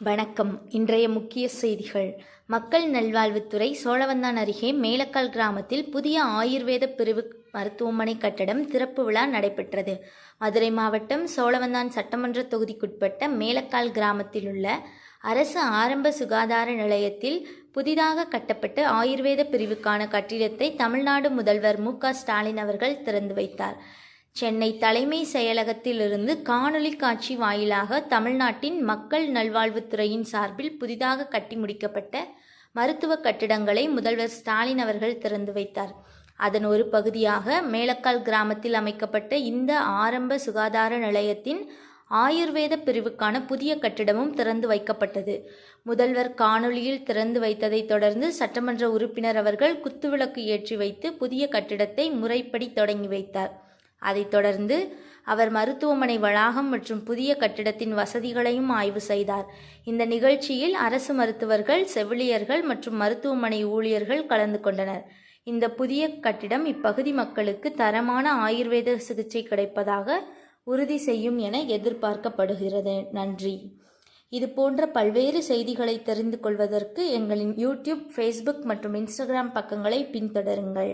வணக்கம். இன்றைய முக்கிய செய்திகள். மக்கள் நல்வாழ்வுத்துறை சோழவந்தான் அருகே மேலக்கால் கிராமத்தில் புதிய ஆயுர்வேத பிரிவு மருத்துவமனை கட்டடம் திறப்பு விழா நடைபெற்றது. மதுரை மாவட்டம் சோழவந்தான் சட்டமன்ற தொகுதிக்குட்பட்ட மேலக்கால் கிராமத்தில் உள்ள அரசு ஆரம்ப சுகாதார நிலையத்தில் புதிதாக கட்டப்பட்ட ஆயுர்வேத பிரிவுக்கான கட்டிடத்தை தமிழ்நாடு முதல்வர் மு க ஸ்டாலின் அவர்கள் திறந்து வைத்தார். சென்னை தலைமை செயலகத்திலிருந்து காணொலி காட்சி வாயிலாக தமிழ்நாட்டின் மக்கள் நல்வாழ்வுத்துறையின் சார்பில் புதிதாக கட்டி முடிக்கப்பட்ட மருத்துவ கட்டிடங்களை முதல்வர் ஸ்டாலின் அவர்கள் திறந்து வைத்தார். அதன் ஒரு பகுதியாக மேலக்கால் கிராமத்தில் அமைக்கப்பட்ட இந்த ஆரம்ப சுகாதார நிலையத்தின் ஆயுர்வேத பிரிவுக்கான புதிய கட்டிடமும் திறந்து வைக்கப்பட்டது. முதல்வர் காணொளியில் திறந்து வைத்ததைத் தொடர்ந்து சட்டமன்ற உறுப்பினர் அவர்கள் குத்துவிளக்கு ஏற்றி வைத்து புதிய கட்டிடத்தை முறைப்படி தொடங்கி வைத்தார். அதைத் தொடர்ந்து அவர் மருத்துவமனை வளாகம் மற்றும் புதிய கட்டிடத்தின் வசதிகளையும் ஆய்வு செய்தார். இந்த நிகழ்ச்சியில் அரசு மருத்துவர்கள் செவிலியர்கள் மற்றும் மருத்துவமனை ஊழியர்கள் கலந்து கொண்டனர். இந்த புதிய கட்டிடம் இப்பகுதி மக்களுக்கு தரமான ஆயுர்வேத சிகிச்சை கிடைப்பதாக உறுதி செய்யும் என எதிர்பார்க்கப்படுகிறது. நன்றி. இது போன்ற பல்வேறு செய்திகளை தெரிந்து கொள்வதற்கு எங்களின் யூடியூப் ஃபேஸ்புக் மற்றும் இன்ஸ்டாகிராம் பக்கங்களை பின்தொடருங்கள்.